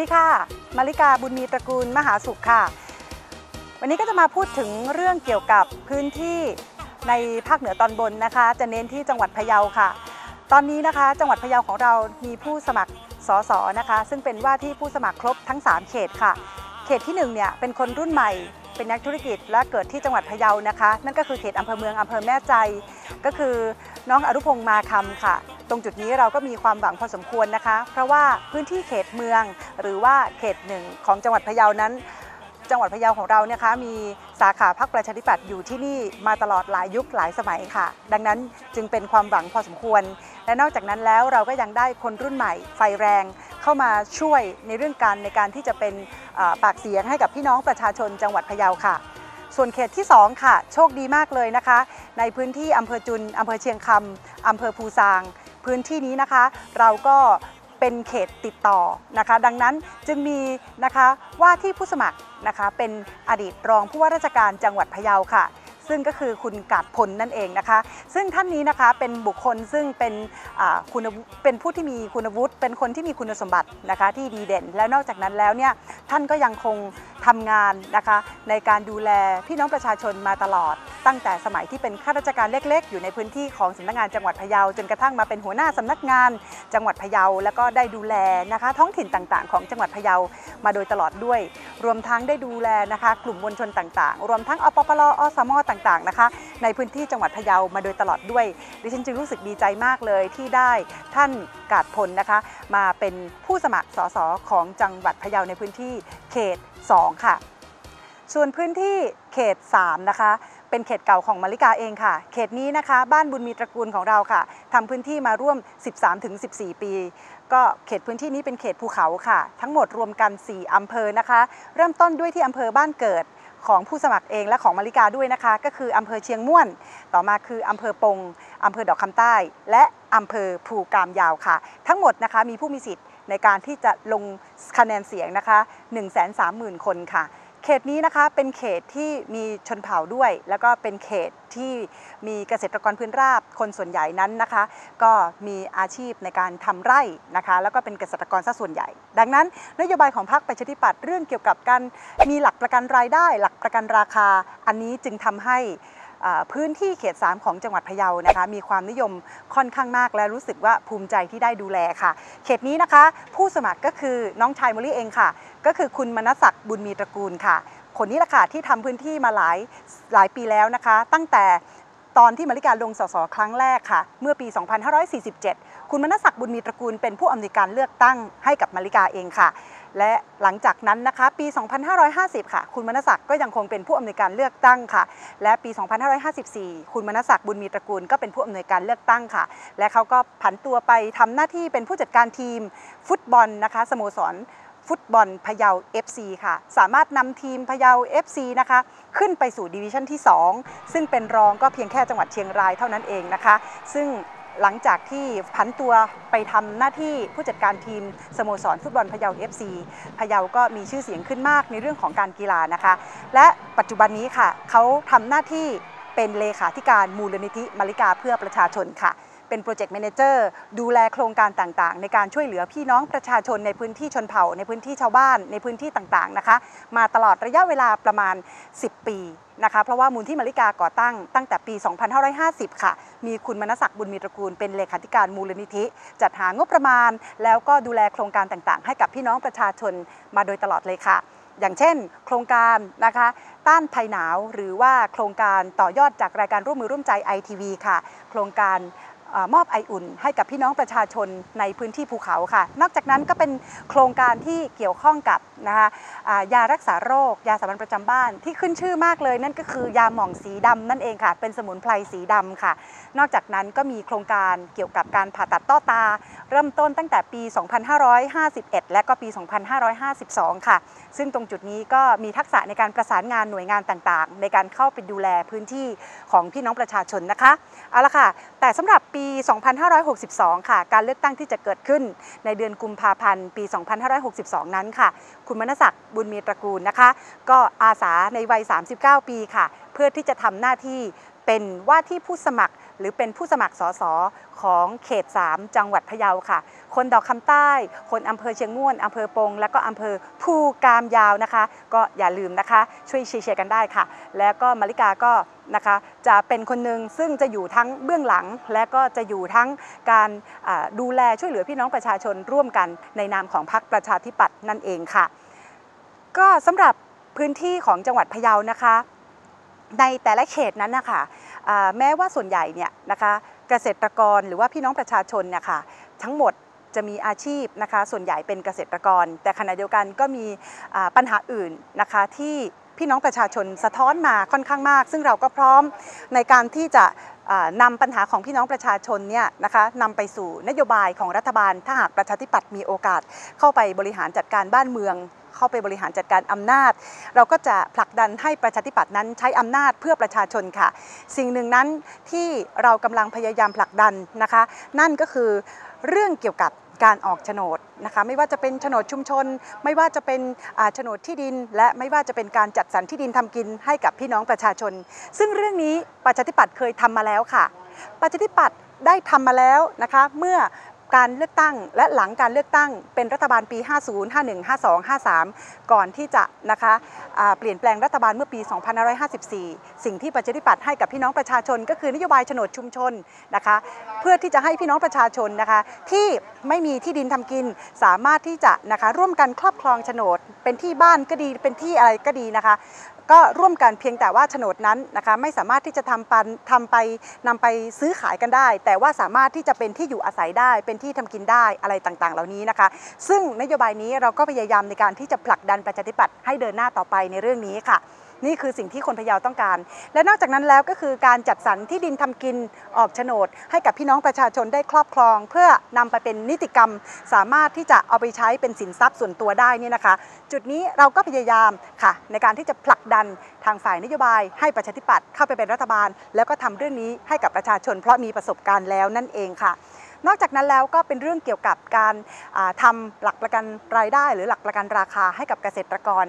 ดีค่ะ มาริกาบุญมีตระกูลมหาสุขค่ะ วันนี้ก็จะมาพูดถึงเรื่องเกี่ยวกับพื้นที่ในภาคเหนือตอนบนนะคะ จะเน้นที่จังหวัดพะเยาค่ะ ตอนนี้นะคะ จังหวัดพะเยาของเรามีผู้สมัครสสนะคะ ซึ่งเป็นว่าที่ผู้สมัครครบทั้ง 3 เขตค่ะ เขตที่1เนี่ยเป็นคนรุ่นใหม่ เป็นนักธุรกิจและเกิดที่จังหวัดพะเยานะคะ นั่นก็คือเขตอำเภอเมืองอำเภอแม่ใจ ก็คือน้องอรุพงษ์มาคำค่ะ ตรงจุดนี้เราก็มีความหวังพอสมควรนะคะ เพราะว่าพื้นที่เขตเมืองหรือว่าเขตหนึ่งของจังหวัดพะเยานั้น จังหวัดพะเยาของเราเนี่ยคะมีสาขาพรรคประชาธิปัตย์อยู่ที่นี่มาตลอดหลายยุคหลายสมัยค่ะ ดังนั้นจึงเป็นความหวังพอสมควร และนอกจากนั้นแล้วเราก็ยังได้คนรุ่นใหม่ไฟแรงเข้ามาช่วยในเรื่องการในการที่จะเป็นปากเสียงให้กับพี่น้องประชาชนจังหวัดพะเยาค่ะส่วนเขตที่ 2 ค่ะ โชคดีมากเลยนะคะ ในพื้นที่อำเภอจุนอำเภอเชียงคำอำเภอภูซาง พื้นที่นี้นะคะ เราก็เป็นเขตติดต่อนะคะ ดังนั้นจึงมีนะคะว่าที่ผู้สมัครนะคะ เป็นอดีตรองผู้ว่าราชการจังหวัดพะเยาค่ะ ซึ่งก็คือคุณกาดพลนั่นเองนะคะ ซึ่งท่านนี้นะคะเป็นบุคคลซึ่งเป็นคุณเป็นผู้ที่มีคุณวุฒิเป็นคนที่มีคุณสมบัตินะคะที่ดีเด่น และนอกจากนั้นแล้วเนี่ยท่านก็ยังคงทำงานนะคะในการดูแลพี่น้องประชาชนมาตลอด ตั้งแต่สมัยที่เป็นข้าราชการเล็กๆ อยู่ในพื้นที่ของสำนักงานจังหวัดพะเยาจนกระทั่งมาเป็นหัวหน้าสำนักงานจังหวัดพะเยาแล้วก็ได้ดูแลนะคะ ท้องถิ่นต่างๆ ของจังหวัดพะเยามาโดยตลอดด้วย รวมทั้งได้ดูแลนะคะ กลุ่มมวลชนต่างๆ รวมทั้งอปปลอสมต่างๆนะคะ ในพื้นที่จังหวัดพะเยามาโดยตลอดด้วย ดิฉันจึงรู้สึกดีใจมากเลยที่ได้ท่านกาดพลนะคะ มาเป็นผู้สมัครสสของจังหวัดพะเยาในพื้นที่เขต 2 ค่ะ ส่วนพื้นที่เขต 3 นะคะ เป็นเขตเก่าของมาริกาเองค่ะ เขตนี้นะคะ บ้านบุญมีตระกูลของเราค่ะทำพื้นที่มาร่วม 13-14 ปี ก็เขตพื้นที่นี้เป็นเขตภูเขาค่ะ ทั้งหมดรวมกัน 4อำเภอนะคะ เริ่มต้นด้วยที่อำเภอบ้านเกิดของผู้สมัครเองและของมาริกาด้วยนะคะ ก็คืออำเภอเชียงม่วน ต่อมาคืออำเภอปงอำเภอดอกคำใต้ และอำเภอภูกามยาวค่ะ ทั้งหมดนะคะมีผู้มีสิทธิ์ในการที่จะลงคะแนนเสียงนะคะ 130,000 คนค่ะ ขตนี้นะคะเป็นเขตที่มีชนเผ่าด้วย แล้วก็เป็นเขตที่มีเกษตรกรพื้นราบคนส่วนใหญ่นั้นนะคะ ก็มีอาชีพในการทำไร่นะคะ แล้วก็เป็นเกษตรกรซะส่วนใหญ่ ดังนั้นนโยบายของพรรคประชาธิปัตย์เรื่องเกี่ยวกับการมีหลักประกันรายได้ หลักประกันราคา อันนี้จึงทำให้ พื้นที่เขต 3 ของจังหวัดพะเยานะคะ มีความนิยมค่อนข้างมากและรู้สึกว่าภูมิใจที่ได้ดูแลค่ะ เขตนี้นะคะ ผู้สมัครก็คือน้องชายมลี่เองค่ะ ก็คือคุณมนัสศักดิ์บุญมีตระกูลค่ะ คนนี้แหละค่ะที่ทำพื้นที่มาหลายหลายปีแล้วนะคะ ตั้งแต่ตอนที่มาริการลงสสครั้งแรกค่ะ เมื่อปี 2547 คุณมนัสศักดิ์บุญมีตระกูลเป็นผู้อำนวยการเลือกตั้งให้กับมาริกาเองค่ะ และหลังจากนั้นนะคะ ปี 2550 ค่ะ คุณมนัสศักดิ์ก็ยังคงเป็นผู้อำนวยการเลือกตั้งค่ะ และปี 2554 คุณมนัสศักดิ์บุญมีตระกูลก็เป็นผู้อำนวยการเลือกตั้งค่ะ และเขาก็ผันตัวไปทำหน้าที่เป็นผู้จัดการทีมฟุตบอลนะคะสโมสรฟุตบอลพะเยา FC ค่ะ สามารถนำทีมพะเยา FC นะคะ ขึ้นไปสู่ดิวิชั่นที่ 2 ซึ่งเป็นรองก็เพียงแค่จังหวัดเชียงรายเท่านั้นเองนะคะ ซึ่ง หลังจากที่ผันตัวไปทำหน้าที่ผู้จัดการทีมสโมสรฟุตบอลพะเยาเอฟซีพะเยาก็มีชื่อเสียงขึ้นมากในเรื่องของการกีฬานะคะ และปัจจุบันนี้ค่ะเขาทำหน้าที่เป็นเลขาธิการมูลนิธิมาริกาเพื่อประชาชนค่ะ เป็นโปรเจกต์แมเนเจอร์ดูแลโครงการต่างๆ ในการช่วยเหลือพี่น้องประชาชนในพื้นที่ชนเผ่า ในพื้นที่ชาวบ้านในพื้นที่ต่างๆนะคะ มาตลอดระยะเวลาประมาณ 10 ปีนะคะเพราะว่ามูลที่มาริกาก่อตั้งตั้งแต่ปี 2550 ค่ะ มีคุณมนศักดิ์บุญมีตระกูลเป็นเลขาธิการมูลนิธิ จัดหางบประมาณ แล้วก็ดูแลโครงการต่างๆ ให้กับพี่น้องประชาชนมาโดยตลอดเลยค่ะ อย่างเช่น โครงการนะคะ ต้านภัยหนาวหรือว่าโครงการต่อยอดจากรายการร่วมมือร่วมใจ ITV ค่ะ โครงการ มอบไออุ่น ให้กับพี่น้องประชาชนในพื้นที่ภูเขาค่ะ นอกจากนั้นก็เป็นโครงการที่เกี่ยวข้องกับนะคะยารักษาโรค ยาสามัญประจำบ้านที่ขึ้นชื่อมากเลย นั่นก็คือยาหม่องสีดำนั่นเองค่ะ เป็นสมุนไพรสีดำค่ะ นอกจากนั้นก็มีโครงการเกี่ยวกับการผ่าตัดต้อตา เริ่มต้นตั้งแต่ปี 2551 และก็ปี 2552 ค่ะ ซึ่งตรงจุดนี้ก็มีทักษะในการประสานงานหน่วยงานต่างๆ ในการเข้าไปดูแลพื้นที่ของพี่น้องประชาชนนะคะเอาละค่ะ แต่สำหรับปี2562 ค่ะ การเลือกตั้งที่จะเกิดขึ้นในเดือนกุมภาพันธ์ ปี 2562 นั้นค่ะ คุณมณศักดิ์บุญมีตระกูลนะคะ ก็อาสาในวัย 39 ปีค่ะ เพื่อที่จะทำหน้าที่ เป็นว่าที่ผู้สมัครหรือเป็นผู้สมัครสสของเขต 3 จังหวัดพะเยาค่ะ คนดอกคำใต้ คนอำเภอเชียงม่วนอำเภอปง และก็อำเภอภูกามยาวนะคะ ก็อย่าลืมนะคะ ช่วยเชียร์กันได้ค่ะ แล้วก็มาริกาก็นะคะจะเป็นคนหนึ่งซึ่งจะอยู่ทั้งเบื้องหลัง และก็จะอยู่ทั้งการดูแลช่วยเหลือพี่น้องประชาชนร่วมกันในนามของพรรคประชาธิปัตย์นั่นเองค่ะ ก็สำหรับพื้นที่ของจังหวัดพะเยานะคะ ในแต่ละเขตนั้นนะคะแม้ว่าส่วนใหญ่เนี่ยนะคะเกษตรกรหรือว่าพี่น้องประชาชนเนี่ยค่ะทั้งหมดจะมีอาชีพนะคะส่วนใหญ่เป็นเกษตรกร แต่ขณะเดียวกันก็มีปัญหาอื่นนะคะที่พี่น้องประชาชนสะท้อนมาค่อนข้างมาก ซึ่งเราก็พร้อมในการที่จะอ่านำปัญหาของพี่น้องประชาชนเนี่ยนะคะนำไปสู่นโยบายของรัฐบาล ถ้าหากประชาธิปัตย์มีโอกาสเข้าไปบริหารจัดการบ้านเมืองเข้าไปบริหารจัดการอำนาจ เราก็จะผลักดันให้ประชาธิปัตย์นั้นใช้อำนาจเพื่อประชาชนค่ะ สิ่งหนึ่งนั้นที่เรากำลังพยายามผลักดันนะคะ นั่นก็คือเรื่องเกี่ยวกับการออกโฉนดนะคะไม่ว่าจะเป็นโฉนดชุมชน ไม่ว่าจะเป็นโฉนดที่ดิน และไม่ว่าจะเป็นการจัดสรรที่ดินทำกินให้กับพี่น้องประชาชน ซึ่งเรื่องนี้ประชาธิปัตย์เคยทำมาแล้วค่ะ ประชาธิปัตย์ได้ทำมาแล้วนะคะเมื่อ การเลือกตั้ง และหลังการเลือกตั้งเป็นรัฐบาลปี 50 51 52 53 ก่อนที่จะนะคะเปลี่ยนแปลงรัฐบาลเมื่อปี 2554 สิ่งที่ประชาธิปัตย์ให้กับพี่น้องประชาชน ก็คือนโยบายโฉนดชุมชนนะคะ เพื่อที่จะให้พี่น้องประชาชนนะคะ ที่ไม่มีที่ดินทำกินสามารถที่จะนะคะร่วมกันครอบครองโฉนด เป็นที่บ้านก็ดีเป็นที่อะไรก็ดีนะคะ ก็ร่วมกันเพียงแต่ว่าโฉนดนั้นนะคะไม่สามารถที่จะทำปันทำไปนำไปซื้อขายกันได้ แต่ว่าสามารถที่จะเป็นที่อยู่อาศัยได้ เป็นที่ทำกินได้อะไรต่างๆ เหล่านี้นะคะ ซึ่งนโยบายนี้เราก็พยายามในการที่จะผลักดันประชาธิปัตย์ให้เดินหน้าต่อไปในเรื่องนี้ค่ะ นี่คือสิ่งที่คนพะเยาต้องการ และนอกจากนั้นแล้วก็คือการจัดสรรที่ดินทำกินออกโฉนด ให้กับพี่น้องประชาชนได้ครอบครอง เพื่อนำไปเป็นนิติกรรม สามารถที่จะเอาไปใช้เป็นสินทรัพย์ส่วนตัวได้นี่นะคะ จุดนี้เราก็พยายามค่ะ ในการที่จะผลักดันทางฝ่ายนโยบาย ให้ประชาธิปัตย์เข้าไปเป็นรัฐบาล แล้วก็ทำเรื่องนี้ให้กับประชาชน เพราะมีประสบการณ์แล้วนั่นเองค่ะ นอกจากนั้นแล้วก็เป็นเรื่องเกี่ยวกับการอ่าทำหลักประกันรายได้ หรือหลักประกันราคาให้กับเกษตรกร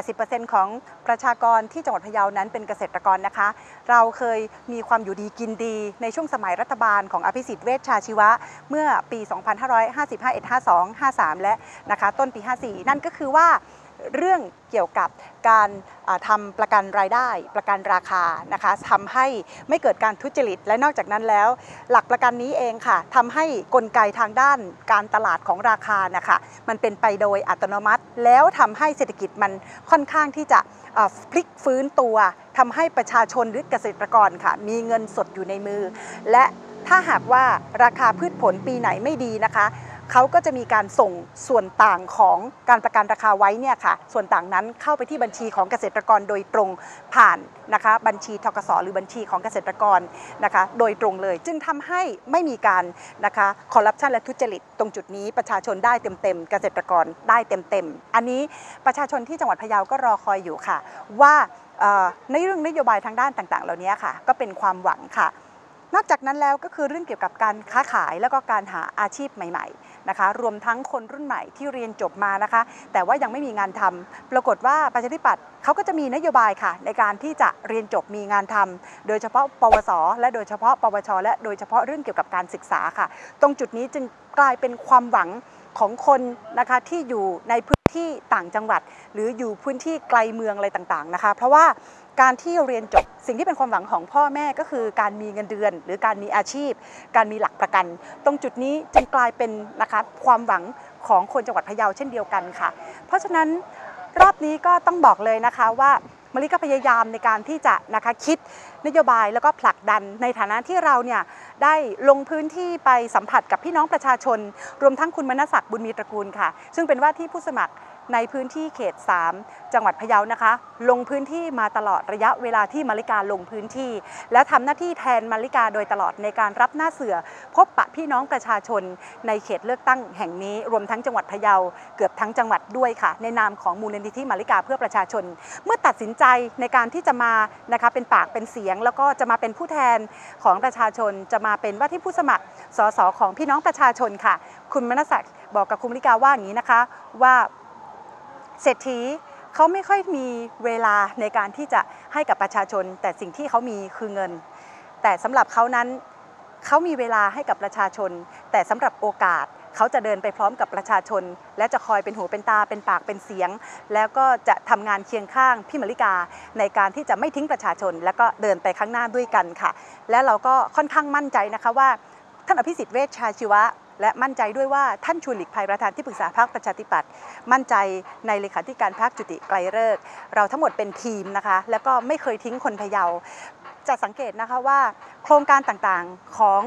80%ของประชากรที่จังหวัดพะเยานั้นเป็นเกษตรกรนะคะ เราเคยมีความอยู่ดีกินดี ในช่วงสมัยรัฐบาลของอภิสิทธิ์เวชชาชีวะ เมื่อปี 2555 52 53 และนะคะต้นปี 54 นั่นก็คือว่า เรื่องเกี่ยวกับการอ่าทำประกันรายได้ ประกันราคานะคะทำให้ไม่เกิดการทุจริต และนอกจากนั้นแล้ว หลักประกันนี้เองค่ะทำให้กลไกทางด้านการตลาดของราคานะคะมันเป็นไปโดยอัตโนมัติ แล้วทำให้เศรษฐกิจมันค่อนข้างที่จะพลิกฟื้นตัวทำให้ประชาชนหรือเกษตรกรค่ะมีเงินสดอยู่ในมือ และถ้าหากว่าราคาพืชผลปีไหนไม่ดีนะคะ เขาก็จะมีการส่งส่วนต่างของการประกันราคาไว้เนี่ยค่ะ ส่วนต่างนั้นเข้าไปที่บัญชีของเกษตรกรโดยตรงผ่านนะคะบัญชีทกสหรือบัญชีของเกษตรกรนะคะโดยตรงเลย จึงทำให้ไม่มีการนะคะคอร์รัปชันและทุจริต ตรงจุดนี้ประชาชนได้เต็มๆเกษตรกรได้เต็มๆอันนี้ประชาชนที่จังหวัดพะเยาก็รอคอยอยู่ค่ะ ว่าในเรื่องนโยบายทางด้านต่างๆ เหล่านี้ค่ะ ก็เป็นความหวังค่ะ นอกจากนั้นแล้วก็คือเรื่องเกี่ยวกับการค้าขายแล้วก็การหาอาชีพใหม่ๆนะคะ รวมทั้งคนรุ่นใหม่ที่เรียนจบมานะคะ แต่ว่ายังไม่มีงานทำปรากฏว่าประชาธิปัตย์เขาก็จะมีนโยบายค่ะ ในการที่จะเรียนจบมีงานทำโดยเฉพาะ ปวส และโดยเฉพาะ ปวช และโดยเฉพาะเรื่องเกี่ยวกับการศึกษาค่ะ ตรงจุดนี้จึงกลายเป็นความหวังของคนนะคะที่อยู่ในพื้นที่ต่างจังหวัด หรืออยู่พื้นที่ไกลเมืองอะไรต่างๆนะคะ เพราะว่า การที่เรียนจบสิ่งที่เป็นความหวังของพ่อแม่ก็คือการมีเงินเดือน หรือการมีอาชีพ การมีหลักประกัน ตรงจุดนี้จึงกลายเป็นนะคะความหวังของคนจังหวัดพะเยาเช่นเดียวกันค่ะ เพราะฉะนั้นรอบนี้ก็ต้องบอกเลยนะคะว่ามลิก็พยายามในการที่จะนะคะคิดนโยบายแล้วก็ผลักดันในฐานะที่เราเนี่ยได้ลงพื้นที่ไปสัมผัสกับพี่น้องประชาชน รวมทั้งคุณมณศักดิ์บุญมีตระกูลค่ะ ซึ่งเป็นว่าที่ผู้สมัครในพื้นที่เขต 3 จังหวัดพะเยานะคะ ลงพื้นที่มาตลอดระยะเวลาที่มาริกาลงพื้นที่ และทำหน้าที่แทนมาริกาโดยตลอดในการรับหน้าเสือ พบปะพี่น้องประชาชน ในเขตเลือกตั้งแห่งนี้ รวมทั้งจังหวัดพะเยาเกือบทั้งจังหวัดด้วยค่ะ ในนามของมูลนิธิมาริกาเพื่อประชาชน เมื่อตัดสินใจในการที่จะมานะคะเป็นปากเป็นเสียง แล้วก็จะมาเป็นผู้แทนของประชาชน จะมาเป็นว่าที่ผู้สมัครสสของพี่น้องประชาชนค่ะ คุณมณศักดิ์บอกกับคุณมาริกาว่าอย่างนี้นะคะว่า เศรษฐีเขาไม่ค่อยมีเวลาในการที่จะให้กับประชาชน แต่สิ่งที่เขามีคือเงิน แต่สำหรับเขานั้นเขามีเวลาให้กับประชาชน แต่สำหรับโอกาสเขาจะเดินไปพร้อมกับประชาชน และจะคอยเป็นหูเป็นตาเป็นปากเป็นเสียง แล้วก็จะทำงานเคียงข้างพี่มริกาในการที่จะไม่ทิ้งประชาชน แล้วก็เดินไปข้างหน้าด้วยกันค่ะ และเราก็ค่อนข้างมั่นใจนะคะว่าท่านอภิสิทธิ์เวชชาชีวะ และมั่นใจด้วยว่าท่านชวนหลีกภัยประธานที่ปรึกษาพรรคประชาธิปัตย์มั่นใจในเลขาธิการพรรคจุติไกลเลิกษ์เราทั้งหมดเป็นทีมนะคะ แล้วก็ไม่เคยทิ้งคนพะเยาจะสังเกตนะคะว่า โครงการต่างๆของ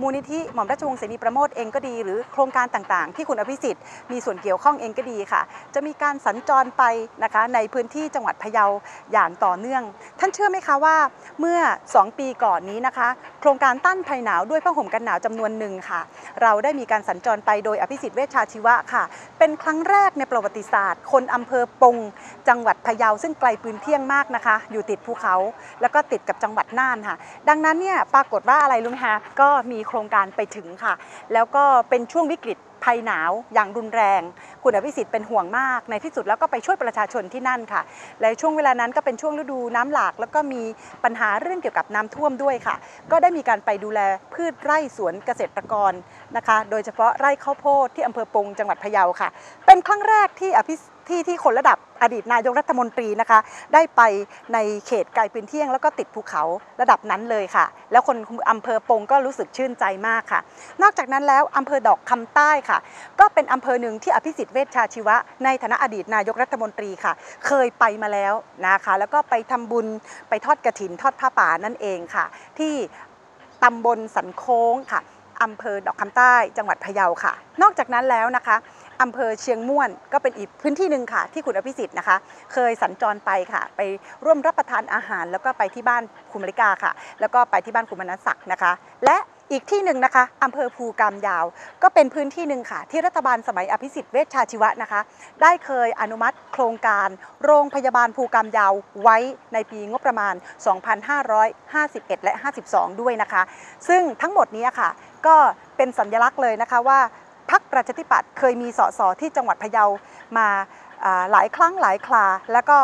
มูลนิธิหม่อมราชวงศ์เสนีประโมทเองก็ดีหรือโครงการต่างๆ ที่คุณอภิสิทธิ์มีส่วนเกี่ยวข้องเองก็ดีค่ะ จะมีการสัญจรไปนะคะในพื้นที่จังหวัดพะเยาอย่างต่อเนื่อง ท่านเชื่อไหมคะว่าเมื่อ 2 ปีก่อนนี้นะคะ โครงการต้านภัยหนาวด้วยผ้าห่มกันหนาวจำนวนหนึ่งค่ะ เราได้มีการสัญจรไปโดยอภิสิทธิ์เวชชาชีวะค่ะ เป็นครั้งแรกในประวัติศาสตร์ คนอำเภอปง จังหวัดพะเยาซึ่งไกลปืนเที่ยงมากนะคะ อยู่ติดภูเขา แล้วก็ติดกับจังหวัดน่านค่ะ ดังนั้นเนี่ยปรากฏว่าอะไรรู้ไหมคะก็มีโครงการไปถึงค่ะ แล้วก็เป็นช่วงวิกฤตภัยหนาวอย่างรุนแรง คุณอภิสิทธิ์เป็นห่วงมากในที่สุดแล้วก็ไปช่วยประชาชนที่นั่นค่ะ และช่วงเวลานั้นก็เป็นช่วงฤดูน้ำหลาก แล้วก็มีปัญหาเรื่องเกี่ยวกับน้ำท่วมด้วยค่ะ ก็ได้มีการไปดูแลพืชไร่สวนเกษตรกรนะคะ โดยเฉพาะไร่ข้าวโพดที่อำเภอปงจังหวัดพะเยาค่ะ เป็นครั้งแรกที่อภิ ที่ที่คนระดับอดีตนายกรัฐมนตรีนะคะ ได้ไปในเขตไกลปืนเที่ยง แล้วก็ติดภูเขาระดับนั้นเลยค่ะ แล้วคนอำเภอปงก็รู้สึกชื่นใจมากค่ะ นอกจากนั้นแล้วอำเภอดอกคำใต้ค่ะ ก็เป็นอำเภอหนึ่งที่อภิสิทธิ์เวชชาชีวะ ในฐานะอดีตนายกรัฐมนตรีค่ะ เคยไปมาแล้วนะคะ แล้วก็ไปทำบุญไปทอดกระถินทอดผ้าป่านั่นเองค่ะ ที่ตำบลสันโค้งค่ะอำเภอดอกคำใต้จังหวัดพะเยาค่ะ นอกจากนั้นแล้วนะคะ อำเภอเชียงม่วน ก็เป็นอีกพื้นที่หนึ่งค่ะ ที่คุณอภิสิทธิ์นะคะ เคยสัญจรไปค่ะ ไปร่วมรับประทานอาหาร แล้วก็ไปที่บ้านคุณมริกาค่ะ แล้วก็ไปที่บ้านคุณมนัสศักดิ์นะคะ และอีกที่หนึ่งนะคะอำเภอภูกามยาว ก็เป็นพื้นที่หนึ่งค่ะ ที่รัฐบาลสมัยอภิสิทธิ์เวชชาชีวะนะคะ ได้เคยอนุมัติโครงการ โรงพยาบาลภูกามยาวไว้ในปีงบประมาณ 2551 และ 52 ด้วยนะคะ ซึ่งทั้งหมดนี้ค่ะ ก็เป็นสัญลักษณ์เลยนะคะว่า พักประชาธิปัตย์เคยมีสสที่จังหวัดพะเยามาหลายครั้งหลายคราแล้วก็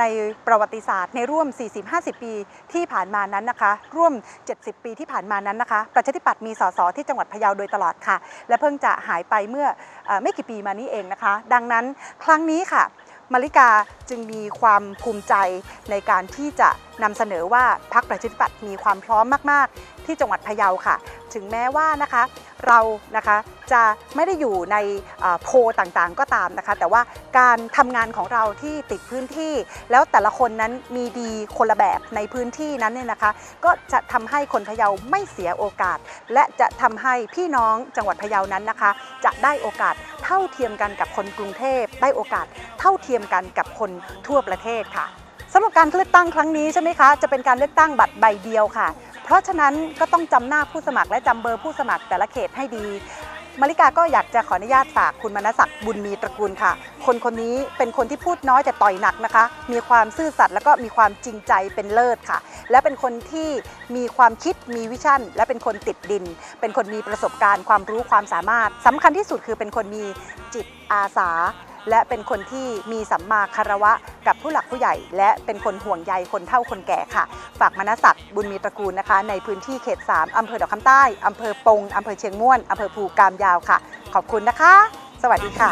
ในประวัติศาสตร์ในร่วม 40-50 ปีที่ผ่านมานั้นนะคะ ร่วม 70 ปีที่ผ่านมานั้นนะคะ ประชาธิปัตย์มีสสที่จังหวัดพะเยาโดยตลอดค่ะ และเพิ่งจะหายไปเมื่อไม่กี่ปีมานี้เองนะคะ ดังนั้นครั้งนี้ค่ะ มาริกาจึงมีความภูมิใจในการที่จะนำเสนอว่าพรรคประชาธิปัตย์มีความพร้อมมาก ๆ ที่จังหวัดพะเยาค่ะ ถึงแม้ว่านะคะเรานะคะจะไม่ได้อยู่ในโพต่างๆก็ตามนะคะ แต่ว่าการทำงานของเราที่ติดพื้นที่ แล้วแต่ละคนนั้นมีดีคนละแบบในพื้นที่นั้นเนี่ยนะคะ ก็จะทำให้คนพะเยาไม่เสียโอกาส และจะทำให้พี่น้องจังหวัดพะเยานั้นนะคะ จะได้โอกาส เท่าเทียมกันกับคนกรุงเทพได้โอกาสเท่าเทียมกันกับคนทั่วประเทศค่ะสำหรับการเลือกตั้งครั้งนี้ใช่ไหมคะจะเป็นการเลือกตั้งบัตรใบเดียวค่ะ เพราะฉะนั้นก็ต้องจำหน้าผู้สมัครและจำเบอร์ผู้สมัครแต่ละเขตให้ดี มาริกาก็อยากจะขออนุญาตฝากคุณมณศักดิ์บุญมีตระกูลค่ะ คนคนนี้เป็นคนที่พูดน้อยแต่ต่อยหนักนะคะ มีความซื่อสัตย์แล้วก็มีความจริงใจเป็นเลิศค่ะ และเป็นคนที่มีความคิดมีวิชั่น และเป็นคนติดดิน เป็นคนมีประสบการณ์ ความรู้ความสามารถสำคัญที่สุดคือเป็นคนมีจิตอาสา และเป็นคนที่มีสัมมาคารวะกับผู้หลักผู้ใหญ่ และเป็นคนห่วงใยคนเฒ่าคนแก่ค่ะ ฝากมณศักดิ์บุญมีตระกูลนะคะ ในพื้นที่เขต 3 อำเภอดอกคำใต้ อำเภอปง อำเภอเชียงม่วน อำเภอภูกามยาวค่ะ ขอบคุณนะคะ สวัสดีค่ะ